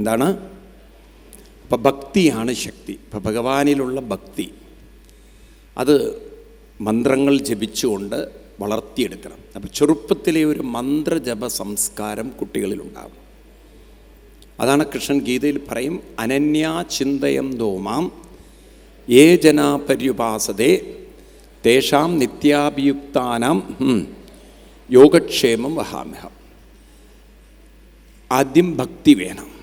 എന്താണ്? അപ്പം ഭക്തിയാണ് ശക്തി. ഇപ്പം ഭഗവാനിലുള്ള ഭക്തി. അത് മന്ത്രങ്ങൾ ജപിച്ചുകൊണ്ട് വളർത്തിയെടുക്കണം. അപ്പം ചെറുപ്പത്തിലെ ഒരു മന്ത്രജപ സംസ്കാരം കുട്ടികളിലുണ്ടാകും അതാണ് കൃഷ്ണൻ ഗീതയിൽ പറയും അനന്യാ ചിന്തയം ദോമാം ഏ ജനാ പര്യുപാസതേ തേഷാം നിത്യാഭിയുക്താനാം യോഗക്ഷേമം വഹാമ്യഹം. ആദ്യം ഭക്തി വേണം.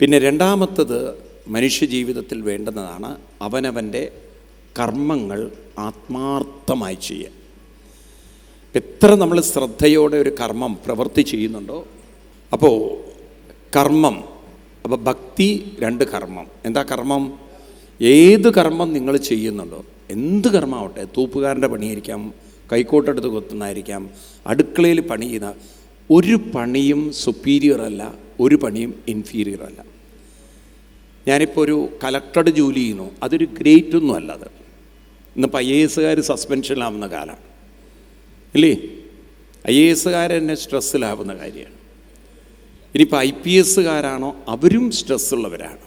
പിന്നെ രണ്ടാമത്തത് മനുഷ്യജീവിതത്തിൽ വേണ്ടുന്നതാണ് അവനവന്റെ കർമ്മങ്ങൾ ആത്മാർത്ഥമായി ചെയ്യുക എത്ര നമ്മൾ ശ്രദ്ധയോടെ ഒരു കർമ്മം പ്രവൃത്തി ചെയ്യുന്നുണ്ടോ? അപ്പോൾ കർമ്മം അപ്പോൾ ഭക്തി രണ്ട് കർമ്മം. എന്താ കർമ്മം? ഏത് കർമ്മം നിങ്ങൾ ചെയ്യുന്നുണ്ടോ എന്ത് കർമ്മമാവട്ടെ തൂപ്പുകാരന്റെ പണിയായിരിക്കാം കൈക്കോട്ടെടുത്ത് കൊത്തുന്നതായിരിക്കാം അടുക്കളയിൽ പണി ചെയ്യുന്ന ഒരു പണിയും സുപ്പീരിയർ അല്ല ഒരു പണിയും ഇൻഫീരിയർ അല്ല. ഞാനിപ്പോൾ ഒരു കലക്ടറുടെ ജോലി ചെയ്യുന്നു. അതൊരു ഗ്രേറ്റ് ഒന്നും അല്ല അത്. ഇന്നിപ്പോൾ ഐ എ എസുകാർ സസ്പെൻഷനിലാവുന്ന കാലമാണ് ഇല്ലേ? ഐ എ എസുകാരെന്നെ സ്ട്രെസ്സിലാവുന്ന കാര്യമാണ്. ഇനിയിപ്പോൾ ഐ പി എസ്സുകാരാണോ? അവരും സ്ട്രെസ്സുള്ളവരാണ്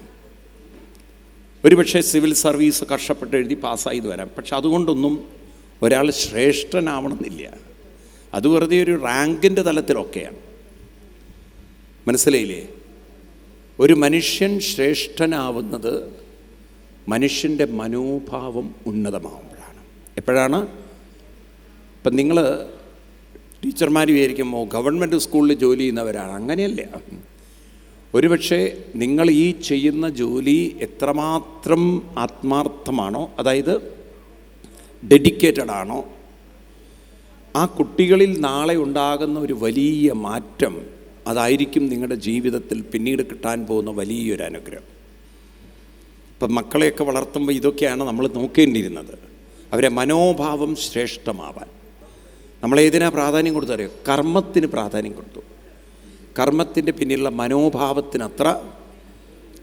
ഒരുപക്ഷെ സിവിൽ സർവീസ് കഷ്ടപ്പെട്ട് എഴുതി പാസ്സായത് വരാം. പക്ഷെ അതുകൊണ്ടൊന്നും ഒരാൾ ശ്രേഷ്ഠനാവണമെന്നില്ല. അത് വെറുതെ ഒരു റാങ്കിന്റെ തലത്തിലൊക്കെയാണ്. മനസ്സിലായില്ലേ? ഒരു മനുഷ്യൻ ശ്രേഷ്ഠനാവുന്നത് മനുഷ്യന്റെ മനോഭാവം ഉന്നതമാവുമ്പോഴാണ്. എപ്പോഴാണ്? ഇപ്പം നിങ്ങൾ ടീച്ചർമാർ വിചാരിക്കുമ്പോൾ ഗവൺമെന്റ് സ്കൂളിൽ ജോലി ചെയ്യുന്നവരാണ്. അങ്ങനെയല്ല. ഒരുപക്ഷെ നിങ്ങൾ ഈ ചെയ്യുന്ന ജോലി എത്രമാത്രം ആത്മാർത്ഥമാണോ അതായത് ഡെഡിക്കേറ്റഡ് ആണോ ആ കുട്ടികളിൽ നാളെ ഉണ്ടാകുന്ന ഒരു വലിയ മാറ്റം അതായിരിക്കും നിങ്ങളുടെ ജീവിതത്തിൽ പിന്നീട് കിട്ടാൻ പോകുന്ന വലിയൊരു അനുഗ്രഹം. ഇപ്പം മക്കളെയൊക്കെ വളർത്തുമ്പോൾ ഇതൊക്കെയാണ് നമ്മൾ നോക്കേണ്ടിയിരുന്നത്. അവരെ മനോഭാവം ശ്രേഷ്ഠമാവാൻ. നമ്മളേതിനാ പ്രാധാന്യം കൊടുത്തറിയോ കർമ്മത്തിന് പ്രാധാന്യം കൊടുത്തു. കർമ്മത്തിന്റെ പിന്നിലുള്ള മനോഭാവത്തിന് അത്ര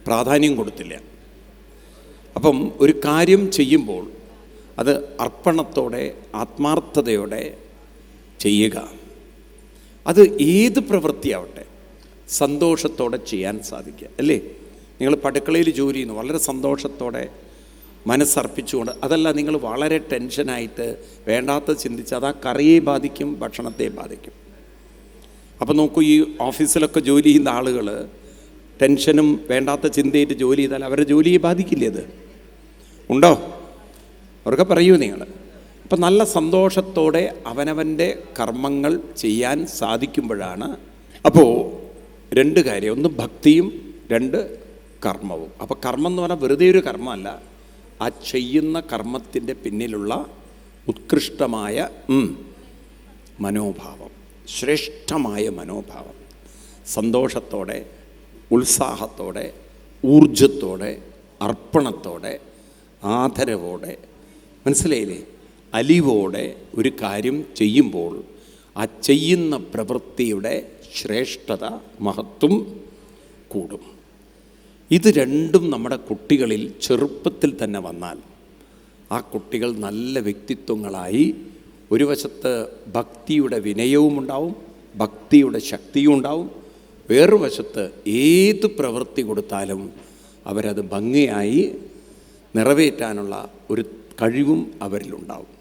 പ്രാധാന്യം കൊടുത്തില്ല. അപ്പം ഒരു കാര്യം ചെയ്യുമ്പോൾ അത് അർപ്പണത്തോടെ ആത്മാർത്ഥതയോടെ ചെയ്യുക. അത് ഏത് പ്രവൃത്തിയാവട്ടെ സന്തോഷത്തോടെ ചെയ്യാൻ സാധിക്കുക അല്ലേ? നിങ്ങൾ പടുക്കളയിൽ ജോലി ചെയ്യുന്നു വളരെ സന്തോഷത്തോടെ മനസ്സർപ്പിച്ചുകൊണ്ട് അതല്ല നിങ്ങൾ വളരെ ടെൻഷനായിട്ട് വേണ്ടാത്ത ചിന്തിച്ച് അത് ആ കറിയെ ബാധിക്കും ഭക്ഷണത്തെ ബാധിക്കും. അപ്പോൾ നോക്കൂ ഈ ഓഫീസിലൊക്കെ ജോലി ചെയ്യുന്ന ആളുകൾ ടെൻഷനും വേണ്ടാത്ത ചിന്തയായിട്ട് ജോലി ചെയ്താൽ അവരുടെ ജോലിയെ ബാധിക്കില്ലേ അത്? ഉണ്ടോ? അവർക്ക് പറയൂ നിങ്ങൾ അപ്പം നല്ല സന്തോഷത്തോടെ അവനവന്റെ കർമ്മങ്ങൾ ചെയ്യാൻ സാധിക്കുമ്പോഴാണ് അപ്പോൾ രണ്ട് കാര്യം. ഒന്ന് ഭക്തിയും രണ്ട് കർമ്മവും. അപ്പോൾ കർമ്മം എന്ന് പറഞ്ഞാൽ വെറുതെ ഒരു കർമ്മമല്ല. ആ ചെയ്യുന്ന കർമ്മത്തിന്റെ പിന്നിലുള്ള ഉത്കൃഷ്ടമായ മനോഭാവം. ശ്രേഷ്ഠമായ മനോഭാവം. സന്തോഷത്തോടെ ഉത്സാഹത്തോടെ ഊർജത്തോടെ അർപ്പണത്തോടെ ആദരവോടെ. മനസ്സിലായില്ലേ? അലിവോടെ ഒരു കാര്യം ചെയ്യുമ്പോൾ ആ ചെയ്യുന്ന പ്രവൃത്തിയുടെ ശ്രേഷ്ഠത മഹത്വം കൂടും. ഇത് രണ്ടും നമ്മുടെ കുട്ടികളിൽ ചെറുപ്പത്തിൽ തന്നെ വന്നാൽ ആ കുട്ടികൾ നല്ല വ്യക്തിത്വങ്ങളായി ഒരു വശത്ത് ഭക്തിയുടെ വിനയവും ഉണ്ടാവും ഭക്തിയുടെ ശക്തിയും ഉണ്ടാവും. വേറൊരു വശത്ത് ഏത് പ്രവൃത്തി കൊടുത്താലും അവരത് ഭംഗിയായി നിറവേറ്റാനുള്ള ഒരു കഴിവും അവരിലുണ്ടാവും.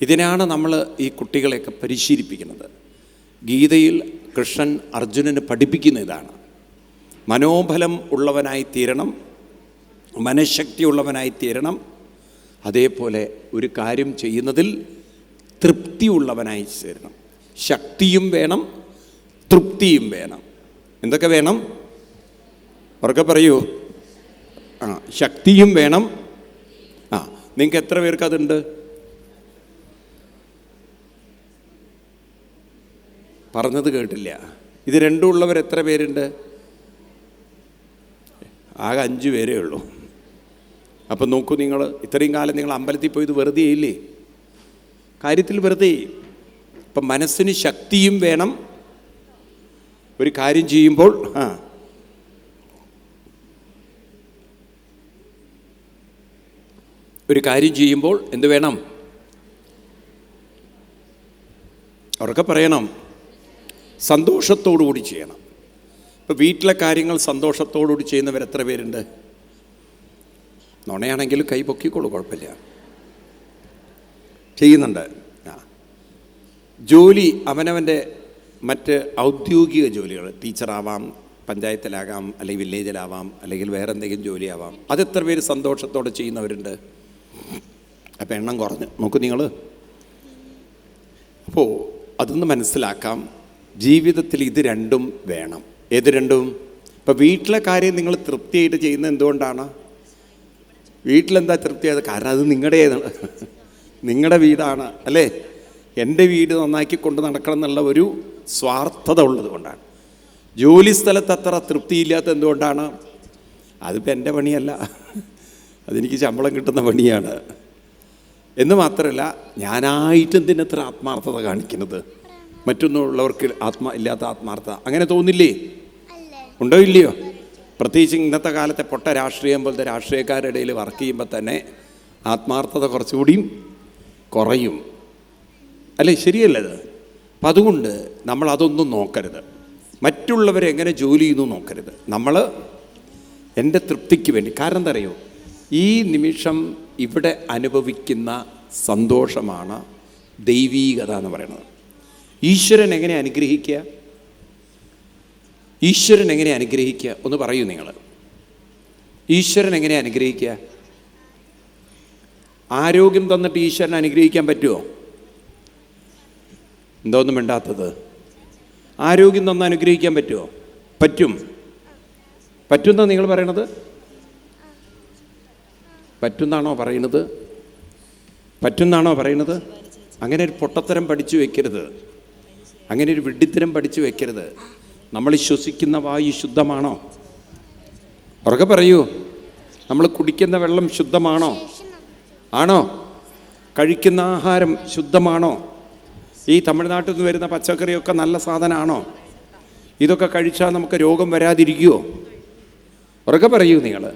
ഇതിനാണ് നമ്മൾ ഈ കുട്ടികളെയൊക്കെ പരിശീലിപ്പിക്കുന്നത്. ഗീതയിൽ കൃഷ്ണൻ അർജുനന് പഠിപ്പിക്കുന്ന ഇതാണ്. മനോബലം ഉള്ളവനായി തീരണം മനഃശക്തി ഉള്ളവനായി തീരണം അതേപോലെ ഒരു കാര്യം ചെയ്യുന്നതിൽ തൃപ്തി ഉള്ളവനായി തീരണം ശക്തിയും വേണം തൃപ്തിയും വേണം. എന്തൊക്കെ വേണം? ഉറക്കെ പറയൂ. ആ ശക്തിയും വേണം. ആ നിങ്ങൾക്ക് എത്ര പേർക്ക് അതുണ്ട്? പറഞ്ഞത് കേട്ടില്ല. ഇത് രണ്ടും ഉള്ളവർ എത്ര പേരുണ്ട്? ആകെ അഞ്ച് പേരേ ഉള്ളൂ. അപ്പം നോക്കൂ നിങ്ങൾ ഇത്രയും കാലം നിങ്ങൾ അമ്പലത്തിൽ പോയത് വെറുതെ ഇല്ലേ? കാര്യത്തിൽ വെറുതെ. ഇപ്പം മനസ്സിന് ശക്തിയും വേണം. ഒരു കാര്യം ചെയ്യുമ്പോൾ ആ. ഒരു കാര്യം ചെയ്യുമ്പോൾ എന്ത് വേണം? അവർക്ക് പറയണം. സന്തോഷത്തോടു കൂടി ചെയ്യണം. ഇപ്പോൾ വീട്ടിലെ കാര്യങ്ങൾ സന്തോഷത്തോടുകൂടി ചെയ്യുന്നവർ എത്ര പേരുണ്ട്? നുണയാണെങ്കിലും കൈ പൊക്കിക്കോളൂ കുഴപ്പമില്ല. ചെയ്യുന്നുണ്ട്. ആ. ജോലി അവനവന്റെ മറ്റ് ഔദ്യോഗിക ജോലികൾ ടീച്ചറാവാം പഞ്ചായത്തിലാകാം അല്ലെങ്കിൽ വില്ലേജിലാവാം അല്ലെങ്കിൽ വേറെ എന്തെങ്കിലും ജോലിയാവാം അതെത്ര പേര് സന്തോഷത്തോടെ ചെയ്യുന്നവരുണ്ട്? അപ്പം എണ്ണം കുറഞ്ഞു. നോക്കൂ നിങ്ങൾ. അപ്പോൾ അതൊന്ന് മനസ്സിലാക്കാം. ജീവിതത്തിൽ ഇത് രണ്ടും വേണം. ഏത് രണ്ടും? ഇപ്പം വീട്ടിലെ കാര്യം നിങ്ങൾ തൃപ്തിയായിട്ട് ചെയ്യുന്നത് എന്തുകൊണ്ടാണ്? വീട്ടിലെന്താ തൃപ്തിയായത് കാരണം അത് നിങ്ങളുടേതാണ്. നിങ്ങളുടെ വീടാണ് അല്ലേ? എന്റെ വീട് നന്നാക്കി കൊണ്ട് നടക്കണം എന്നുള്ള ഒരു സ്വാർത്ഥത ഉള്ളത് കൊണ്ടാണ്. ജോലി സ്ഥലത്ത് അത്ര തൃപ്തിയില്ലാത്ത എന്തുകൊണ്ടാണ്? അതിപ്പോൾ എന്റെ പണിയല്ല. അതെനിക്ക് ശമ്പളം കിട്ടുന്ന പണിയാണ്. എന്ന് മാത്രമല്ല ഞാനായിട്ട് എന്തിനത്ര ആത്മാർത്ഥത കാണിക്കുന്നത്? മറ്റൊന്നുള്ളവർക്ക് ആത്മാ ഇല്ലാത്ത ആത്മാർത്ഥത. അങ്ങനെ തോന്നില്ലേ? ഉണ്ടോ ഇല്ലയോ? പ്രത്യേകിച്ച് ഇന്നത്തെ കാലത്തെ പൊട്ട രാഷ്ട്രീയം പോലത്തെ രാഷ്ട്രീയക്കാരുടെ ഇടയിൽ വർക്ക് ചെയ്യുമ്പോൾ തന്നെ ആത്മാർത്ഥത കുറച്ചുകൂടിയും കുറയും. അല്ലേ? ശരിയല്ലത് അപ്പം അതുകൊണ്ട് നമ്മൾ അതൊന്നും നോക്കരുത്. മറ്റുള്ളവരെ എങ്ങനെ ജോലി ചെയ്യുന്നു നോക്കരുത്. നമ്മൾ എന്റെ തൃപ്തിക്ക് വേണ്ടി. കാരണം എന്താ അറിയോ? ഈ നിമിഷം ഇവിടെ അനുഭവിക്കുന്ന സന്തോഷമാണ് ദൈവീകത എന്ന് പറയുന്നത്. ഈശ്വരൻ എങ്ങനെ അനുഗ്രഹിക്കുക? ഈശ്വരൻ എങ്ങനെ അനുഗ്രഹിക്കുക? ഒന്ന് പറയൂ നിങ്ങൾ. ഈശ്വരൻ എങ്ങനെ അനുഗ്രഹിക്കുക? ആരോഗ്യം തന്നിട്ട് ഈശ്വരൻ അനുഗ്രഹിക്കാൻ പറ്റുമോ എന്തോന്നും വേണ്ടാത്തത് ആരോഗ്യം തന്ന് അനുഗ്രഹിക്കാൻ പറ്റുമോ പറ്റും. പറ്റുന്ന നിങ്ങൾ പറയണത്? പറ്റുന്നാണോ പറയണത്? പറ്റുന്നാണോ പറയണത്? അങ്ങനെ ഒരു പൊട്ടത്തരം പഠിച്ചു വെക്കരുത്. അങ്ങനെ ഒരു വിഡ്ഢിത്തരം പഠിച്ചു വെക്കരുത്. നമ്മൾ ശ്വസിക്കുന്ന വായു ശുദ്ധമാണോ? ഉറക്കെ പറയൂ. നമ്മൾ കുടിക്കുന്ന വെള്ളം ശുദ്ധമാണോ? ആണോ? കഴിക്കുന്ന ആഹാരം ശുദ്ധമാണോ? ഈ തമിഴ്നാട്ടിൽ നിന്ന് വരുന്ന പച്ചക്കറിയൊക്കെ നല്ല സാധനമാണോ? ഇതൊക്കെ കഴിച്ചാൽ നമുക്ക് രോഗം വരാതിരിക്കുമോ ഉറക്കെ പറയൂ നിങ്ങൾ.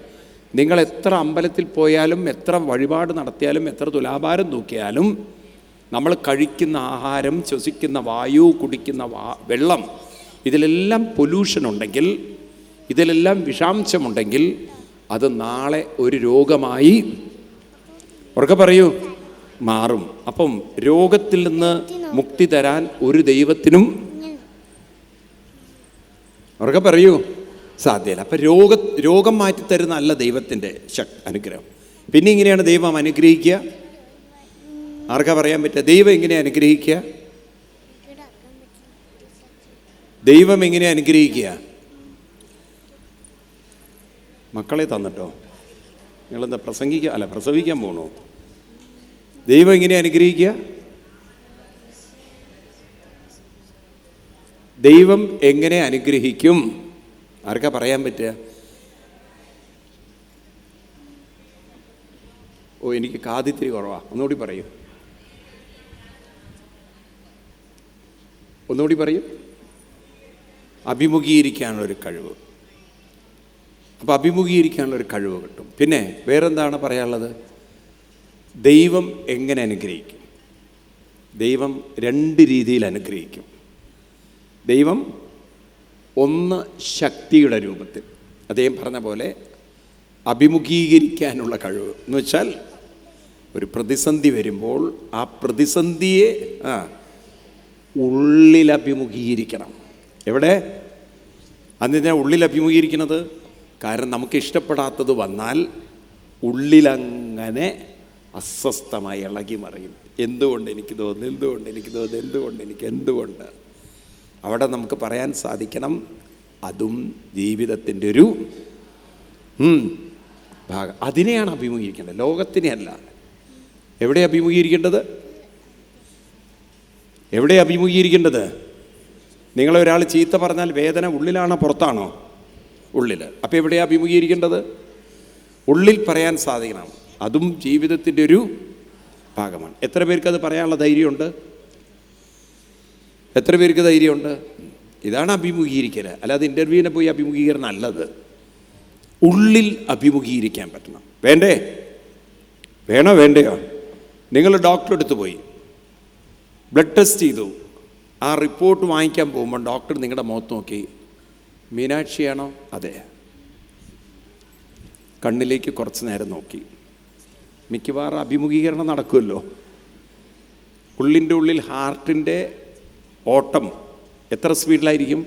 നിങ്ങൾ എത്ര അമ്പലത്തിൽ പോയാലും എത്ര വഴിപാട് നടത്തിയാലും എത്ര തുലാഭാരം തൂക്കിയാലും നമ്മൾ കഴിക്കുന്ന ആഹാരം ശ്വസിക്കുന്ന വായു കുടിക്കുന്ന വാ വെള്ളം ഇതിലെല്ലാം പൊല്യൂഷൻ ഉണ്ടെങ്കിൽ ഇതിലെല്ലാം വിഷാംശമുണ്ടെങ്കിൽ അത് നാളെ ഒരു രോഗമായി ഉറക്കെ പറയൂ മാറും. അപ്പം രോഗത്തിൽ നിന്ന് മുക്തി തരാൻ ഒരു ദൈവത്തിനും ഉറക്കെ പറയൂ സാധ്യല്ല. അപ്പം രോഗ രോഗം മാറ്റി തരുന്ന അല്ല ദൈവത്തിന്റെ ശക് അനുഗ്രഹം. പിന്നെ ഇങ്ങനെയാണ് ദൈവം അനുഗ്രഹിക്കുക. ആർക്കാ പറയാൻ പറ്റുക? ദൈവം എങ്ങനെ അനുഗ്രഹിക്കുക? ദൈവം എങ്ങനെ അനുഗ്രഹിക്കുക? മക്കളെ തന്നിട്ടോ? നിങ്ങളെന്താ പ്രസംഗിക്കുക അല്ല പ്രസവിക്കാൻ പോകണോ ദൈവം എങ്ങനെ അനുഗ്രഹിക്കുക? ദൈവം എങ്ങനെ അനുഗ്രഹിക്കും? ആർക്കാ പറയാൻ പറ്റുക? ഓ എനിക്ക് കാതിത്തിരി കുറവാ. ഒന്നുകൂടി പറയൂ. ഒന്നുകൂടി പറയും. അഭിമുഖീകരിക്കാനുള്ള ഒരു കഴിവ്. അപ്പോൾ അഭിമുഖീകരിക്കാനുള്ള ഒരു കഴിവ് കിട്ടും. പിന്നെ വേറെന്താണ് പറയാനുള്ളത്? ദൈവം എങ്ങനെ അനുഗ്രഹിക്കും? ദൈവം രണ്ട് രീതിയിൽ അനുഗ്രഹിക്കും. ദൈവം ഒന്ന് ശക്തിയുടെ രൂപത്തിൽ. അദ്ദേഹം പറഞ്ഞ പോലെ അഭിമുഖീകരിക്കാനുള്ള കഴിവ്. എന്ന് വെച്ചാൽ ഒരു പ്രതിസന്ധി വരുമ്പോൾ ആ പ്രതിസന്ധിയെ ആ ഉള്ളിൽ അഭിമുഖീകരിക്കണം എവിടെ? അന്നിനെ ഉള്ളിൽ അഭിമുഖീകരിക്കുന്നത് കാരണം നമുക്ക് ഇഷ്ടപ്പെടാത്തത് വന്നാൽ ഉള്ളിലങ്ങനെ അസ്വസ്ഥമായി ഇളകി മറിയും. എന്തുകൊണ്ട് എനിക്ക് തോന്നുന്നു? എന്തുകൊണ്ട് എനിക്ക് തോന്നുന്നു? എന്തുകൊണ്ട് എനിക്ക് എന്തുകൊണ്ട്? അവിടെ നമുക്ക് പറയാൻ സാധിക്കണം അതും ജീവിതത്തിന്റെ ഒരു ഭാഗം. അതിനെയാണ് അഭിമുഖീകരിക്കേണ്ടത്. ലോകത്തിനെയല്ല. എവിടെ അഭിമുഖീകരിക്കേണ്ടത്? എവിടെ അഭിമുഖീകരിക്കേണ്ടത്? നിങ്ങളെ ഒരാൾ ചീത്ത പറഞ്ഞാൽ വേദന ഉള്ളിലാണോ പുറത്താണോ? ഉള്ളിൽ അപ്പോൾ എവിടെയാണ് അഭിമുഖീകരിക്കേണ്ടത്? ഉള്ളിൽ പറയാൻ സാധിക്കണം. അതും ജീവിതത്തിന്റെ ഒരു ഭാഗമാണ്. എത്ര പേർക്ക് അത് പറയാനുള്ള ധൈര്യമുണ്ട്? എത്ര പേർക്ക് ധൈര്യമുണ്ട്? ഇതാണ് അഭിമുഖീകരിക്കൽ അല്ലാതെ ഇന്റർവ്യൂവിനെ പോയി അഭിമുഖീകരണം അല്ലത് ഉള്ളിൽ അഭിമുഖീകരിക്കാൻ പറ്റണം. വേണ്ടേ? വേണോ വേണ്ടയോ? നിങ്ങൾ ഡോക്ടറെടുത്ത് പോയി. ബ്ലഡ് ടെസ്റ്റ് ചെയ്തു. ആ റിപ്പോർട്ട് വാങ്ങിക്കാൻ പോകുമ്പോൾ ഡോക്ടർ നിങ്ങളുടെ മുഖത്ത് നോക്കി മീനാക്ഷിയാണോ അതെ. കണ്ണിലേക്ക് കുറച്ച് നേരം നോക്കി. മിക്കവാറും അഭിമുഖീകരണം നടക്കുമല്ലോ. ഉള്ളിന്റെ ഉള്ളിൽ ഹാർട്ടിന്റെ ഓട്ടം എത്ര സ്പീഡിലായിരിക്കും?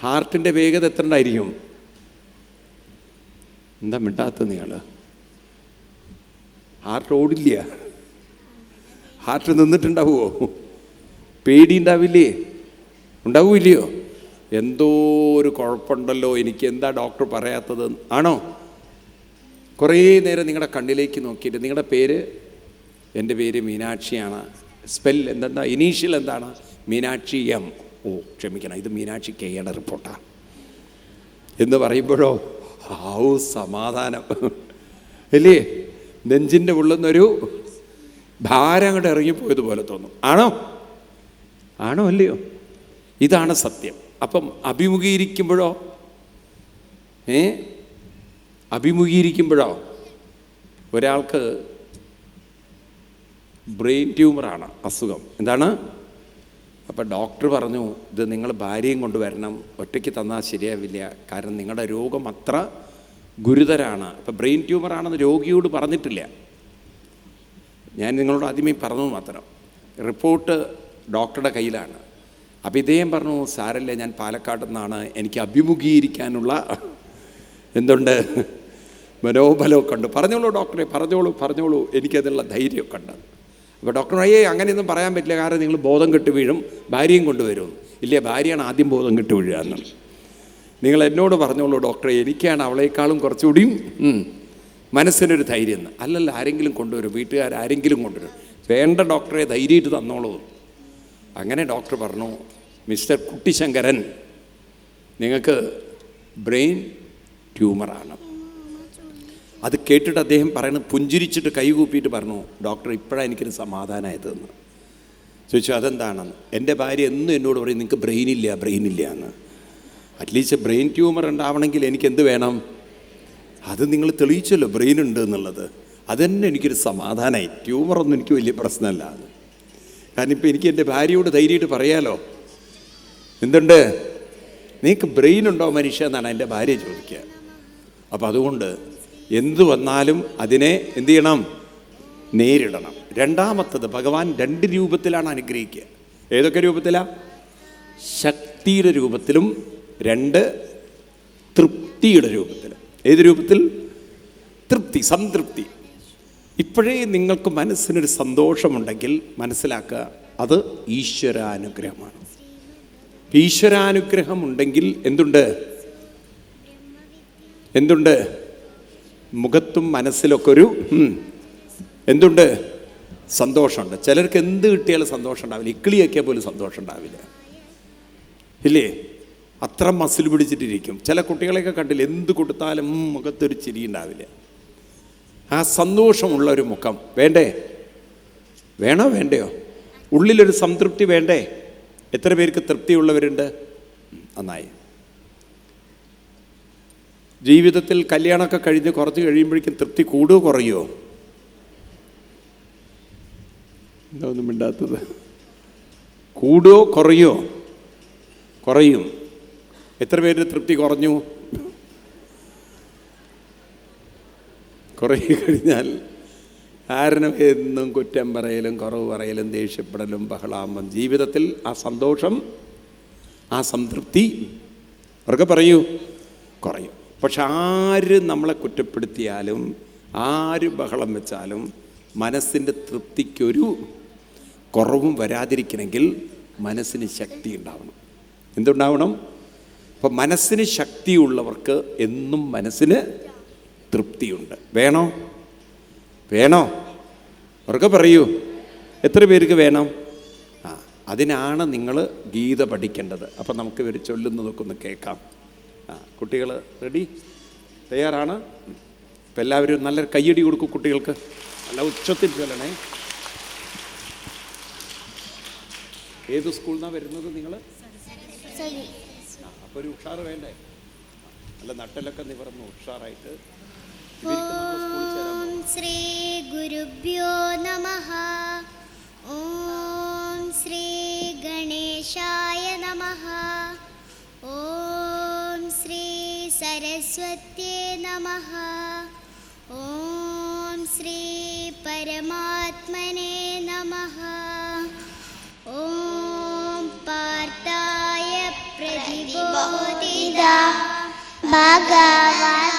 ഹാർട്ടിന്റെ വേഗത എത്ര ഉണ്ടായിരിക്കും? എന്താ മിണ്ടാത്ത നിങ്ങൾ ഹാർട്ട് ഓടില്ല. ഹാർട്ട് നിന്നിട്ടുണ്ടാവുമോ പേടി ഉണ്ടാവില്ലേ ഉണ്ടാവില്ലയോ എന്തോ ഒരു കുഴപ്പമുണ്ടല്ലോ. എനിക്ക് എന്താ ഡോക്ടർ പറയാത്തത്? ആണോ? കുറേ നേരം നിങ്ങളുടെ കണ്ണിലേക്ക് നോക്കിയിട്ട് നിങ്ങളുടെ പേര്? എന്റെ പേര് മീനാക്ഷിയാണ്. സ്പെൽ എന്തെന്താ? ഇനീഷ്യൽ എന്താണ്? മീനാക്ഷി എം. ഓ ക്ഷമിക്കണം. ഇത് മീനാക്ഷി കെയുടെ റിപ്പോർട്ടാണ് എന്ന് പറയുമ്പോഴോ? ആവു സമാധാനം. അല്ലേ നെഞ്ചിന്റെ ഉള്ളുന്നൊരു ഭാരം അങ്ങോട്ട് ഇറങ്ങിപ്പോയതുപോലെ തോന്നും. ആണോ? ആണോ അല്ലയോ? ഇതാണ് സത്യം. അപ്പം അഭിമുഖീകരിക്കുമ്പോഴോ? ഏ? അഭിമുഖീകരിക്കുമ്പോഴോ? ഒരാൾക്ക് ബ്രെയിൻ ട്യൂമറാണ് അസുഖം. എന്താണ്? അപ്പം ഡോക്ടർ പറഞ്ഞു ഇത് നിങ്ങൾ ഭാര്യയും കൊണ്ടുവരണം ഒറ്റയ്ക്ക് തന്നാൽ ശരിയാവില്ല. കാരണം നിങ്ങളുടെ രോഗം അത്ര ഗുരുതരാണ്. അപ്പം ബ്രെയിൻ ട്യൂമറാണെന്ന് രോഗിയോട് പറഞ്ഞിട്ടില്ല. ഞാൻ നിങ്ങളോട് ആദ്യമേ പറഞ്ഞു മാത്രം. റിപ്പോർട്ട് ഡോക്ടറുടെ കയ്യിലാണ്. അപ്പം ഇദ്ദേഹം പറഞ്ഞു സാരല്ല ഞാൻ പാലക്കാട് നിന്നാണ്. എനിക്ക് അഭിമുഖീകരിക്കാനുള്ള എന്തുണ്ട്? മനോബലമൊക്കെ ഉണ്ട്. പറഞ്ഞോളൂ ഡോക്ടറെ പറഞ്ഞോളൂ പറഞ്ഞോളൂ. എനിക്കതിനുള്ള ധൈര്യമൊക്കെ ഉണ്ട്. അപ്പോൾ ഡോക്ടർ അയ്യേ അങ്ങനെയൊന്നും പറയാൻ പറ്റില്ല. കാരണം നിങ്ങൾ ബോധം കെട്ട് വീഴും ഭാര്യയും കൊണ്ടുവരും. ഇല്ലേ ഭാര്യയാണ് ആദ്യം ബോധം കെട്ട് വീഴുക എന്നുള്ളത് നിങ്ങൾ എന്നോട് പറഞ്ഞോളൂ ഡോക്ടറെ എനിക്കാണ് അവളേക്കാളും കുറച്ചുകൂടിയും മനസ്സിനൊരു ധൈര്യം അല്ലല്ല ആരെങ്കിലും കൊണ്ടുവരും. വീട്ടുകാർ ആരെങ്കിലും കൊണ്ടുവരും. വേണ്ട ഡോക്ടറെ ധൈര്യമായിട്ട് തന്നോളൂ. അങ്ങനെ ഡോക്ടർ പറഞ്ഞു മിസ്റ്റർ കുട്ടിശങ്കരൻ നിങ്ങൾക്ക് ബ്രെയിൻ ട്യൂമറാണ്. അത് കേട്ടിട്ട് അദ്ദേഹം പറയുന്നത് പുഞ്ചിരിച്ചിട്ട് കൈകൂപ്പിയിട്ട് പറഞ്ഞു ഡോക്ടർ ഇപ്പോഴാണ് എനിക്കൊരു സമാധാനമായതെന്ന് ചോദിച്ചു അതെന്താണെന്ന്? എന്റെ ഭാര്യ എന്നും എന്നോട് പറയും നിങ്ങൾക്ക് ബ്രെയിനില്ല ബ്രെയിനില്ല എന്ന്. അറ്റ്ലീസ്റ്റ് ബ്രെയിൻ ട്യൂമർ ഉണ്ടാവണമെങ്കിൽ എനിക്ക് എന്ത് വേണം? അത് നിങ്ങൾ തെളിയിച്ചല്ലോ ബ്രെയിൻ ഉണ്ട് എന്നുള്ളത്. അതന്നെ തന്നെ എനിക്കൊരു സമാധാനമായി ട്യൂമറൊന്നും എനിക്ക് വലിയ പ്രശ്നമല്ല കാരണം ഇപ്പം എനിക്ക് എന്റെ ഭാര്യയോട് ധൈര്യമായിട്ട് പറയാലോ. എന്തുണ്ട്? നിങ്ങൾക്ക് ബ്രെയിൻ ഉണ്ടോ മനുഷ്യ? എന്നാണ് എന്റെ ഭാര്യ ചോദിക്കുക. അപ്പോൾ അതുകൊണ്ട് എന്തു വന്നാലും അതിനെ എന്ത് ചെയ്യണം? നേരിടണം. രണ്ടാമത്തത് ഭഗവാൻ രണ്ട് രൂപത്തിലാണ് അനുഗ്രഹിക്കുക. ഏതൊക്കെ രൂപത്തിലാണ് ശക്തിയുടെ രൂപത്തിലും രണ്ട് തൃപ്തിയുടെ രൂപത്തിലും. ഏത് രൂപത്തിൽ? തൃപ്തി സംതൃപ്തി. ഇപ്പോഴേ നിങ്ങൾക്ക് മനസ്സിനൊരു സന്തോഷമുണ്ടെങ്കിൽ മനസ്സിലാക്കുക അത് ഈശ്വരാനുഗ്രഹമാണ്. ഈശ്വരാനുഗ്രഹം ഉണ്ടെങ്കിൽ എന്തുണ്ട്? എന്തുണ്ട്? മുഖത്തും മനസ്സിലൊക്കെ ഒരു എന്തുണ്ട്? സന്തോഷമുണ്ട്. ചിലർക്ക് എന്ത് കിട്ടിയാലും സന്തോഷം ഉണ്ടാവില്ല ഇക്കിളിയൊക്കെ പോലും സന്തോഷം ഉണ്ടാവില്ല ഇല്ലേ? അത്ര മസിൽ പിടിച്ചിട്ടിരിക്കും. ചില കുട്ടികളെയൊക്കെ കണ്ടില്ല എന്ത് കൊടുത്താലും മുഖത്തൊരു ചിരി ഉണ്ടാവില്ല. ആ സന്തോഷമുള്ള ഒരു മുഖം. വേണ്ടേ? വേണോ? വേണ്ടയോ? ഉള്ളിലൊരു സംതൃപ്തി വേണ്ടേ? എത്ര പേർക്ക് തൃപ്തിയുള്ളവരുണ്ട്? നന്നായി. ജീവിതത്തിൽ കല്യാണമൊക്കെ കഴിഞ്ഞ് കുറച്ച് കഴിയുമ്പോഴേക്കും തൃപ്തി കൂടുകയോ കുറയോ എന്താ ഒന്നും മിണ്ടാത്തത്? കൂടുകയോ കുറയോ കുറയും. എത്ര പേര് തൃപ്തി കുറഞ്ഞു? കുറേ കഴിഞ്ഞാൽ ആരനും എന്നും കുറ്റം പറയലും കുറവ് പറയലും ദേഷ്യപ്പെടലും ബഹളാമ്പം ജീവിതത്തിൽ ആ സന്തോഷം ആ സംതൃപ്തി അവർക്ക് പറയൂ കുറയും. പക്ഷെ ആര് നമ്മളെ കുറ്റപ്പെടുത്തിയാലും ആര് ബഹളം വെച്ചാലും മനസ്സിന്റെ തൃപ്തിക്കൊരു കുറവും വരാതിരിക്കണമെങ്കിൽ മനസ്സിന് ശക്തി ഉണ്ടാവണം. എന്തുണ്ടാവണം? അപ്പം മനസ്സിന് ശക്തിയുള്ളവർക്ക് എന്നും മനസ്സിന് തൃപ്തിയുണ്ട്. വേണോ? വേണോ? അവർക്ക് പറയൂ. എത്ര പേർക്ക് വേണം? ആ അതിനാണ് നിങ്ങൾ ഗീത പഠിക്കേണ്ടത്. അപ്പം നമുക്ക് ഇവർ ചൊല്ലുന്നതൊക്കെ ഒന്ന് കേൾക്കാം. ആ കുട്ടികൾ റെഡി തയ്യാറാണ്? അപ്പം എല്ലാവരും നല്ലൊരു കയ്യടി കൊടുക്കും കുട്ടികൾക്ക്. നല്ല ഉച്ചത്തിൽ ചൊല്ലണേ. ഏത് സ്കൂളിൽ നിന്നാണ് വരുന്നത് നിങ്ങൾ ഒരു ഉഷാർ വേണ്ടേ? അല്ല നട്ടലൊക്കെ നിവർന്നു ഉഷാറായിട്ട് ശ്രീ ഗുരുഭ്യോ നമ. ഓം ശ്രീ ഗണേശായ നമ. ഓം ശ്രീ സരസ്വത്യേ നമ. ഓം ശ്രീ പരമാത്മനേ നമ. Bodhida Bhagavan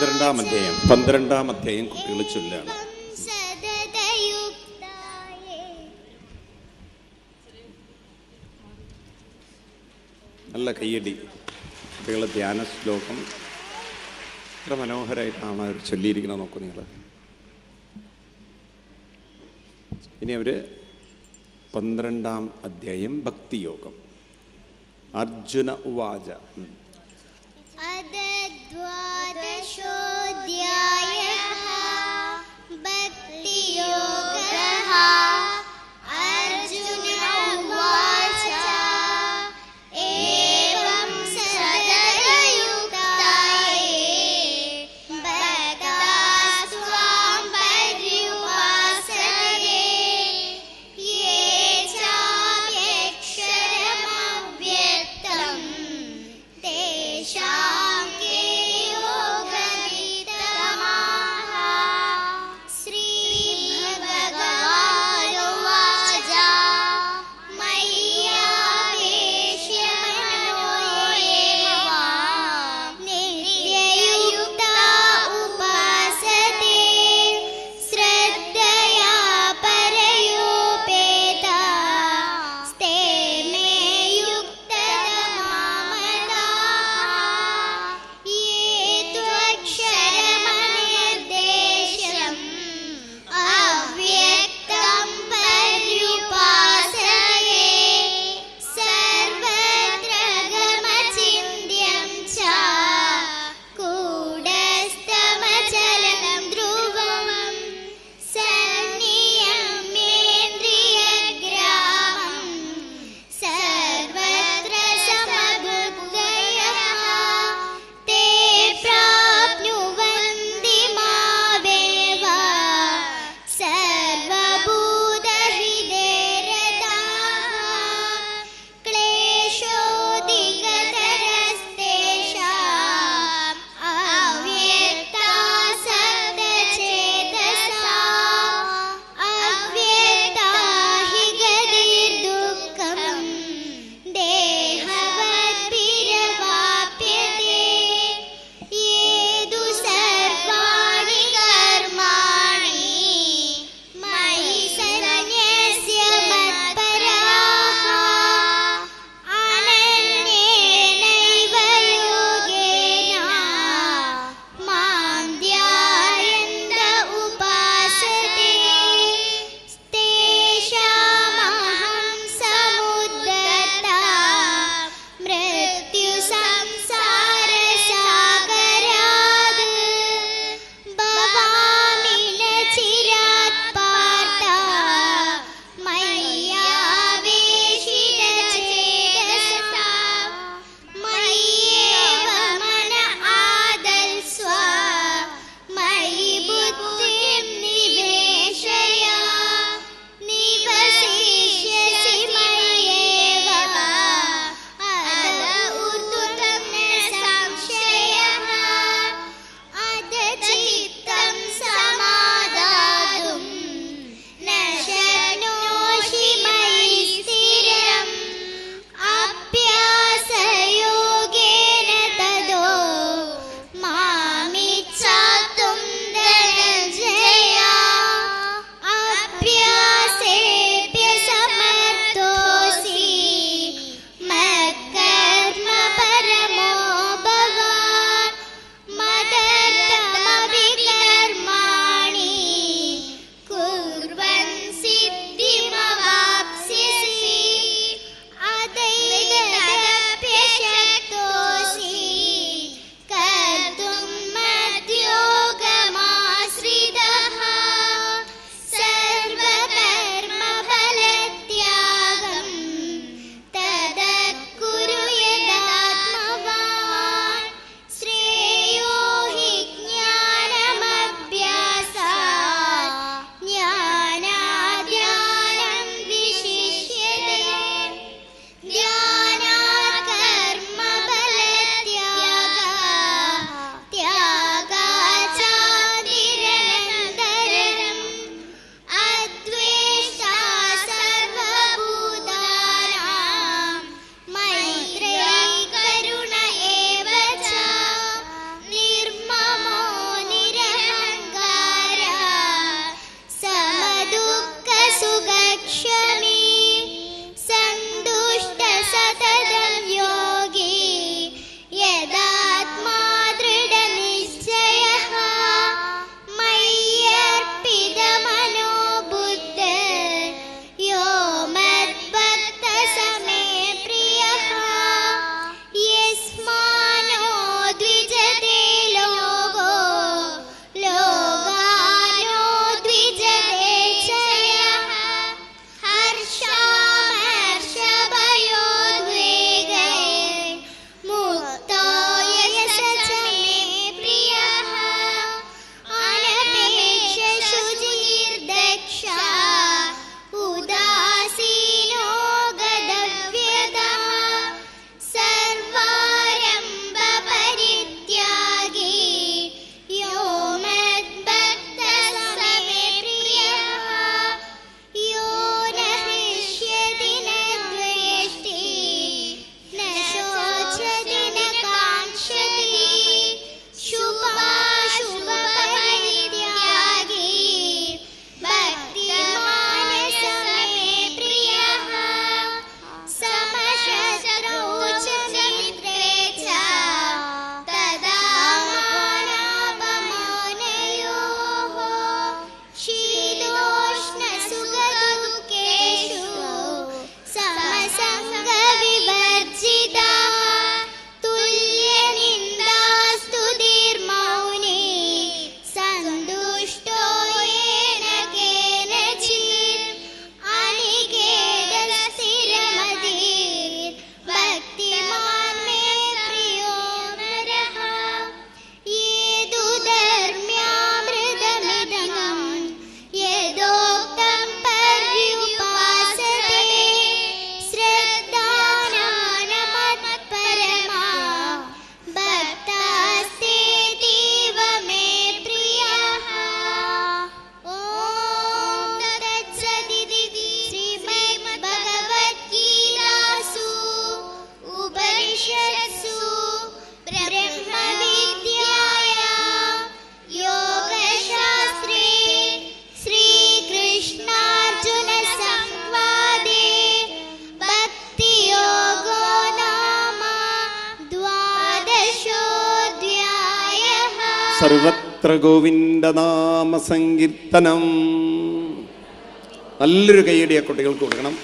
പന്ത്രണ്ടാം അധ്യായം. പന്ത്രണ്ടാം അധ്യായം കുട്ടികൾ ചൊല്ലാണ്. നല്ല കയ്യടി. കുട്ടികളെ ധ്യാന ശ്ലോകം എത്ര മനോഹരമായിട്ടാണ് അവർ ചൊല്ലിയിരിക്കുന്നത് നോക്കൂ നിങ്ങൾ. ഇനി അവർ പന്ത്രണ്ടാം അധ്യായം ഭക്തിയോഗം. അർജുന ഉവാച. ഉം. Padasho. സർവത്ര ഗോവിന്ദ നാമ സങ്കീർത്തനം നല്ലൊരു കൈയടി ആ കുട്ടികൾക്ക് കൊടുക്കണം.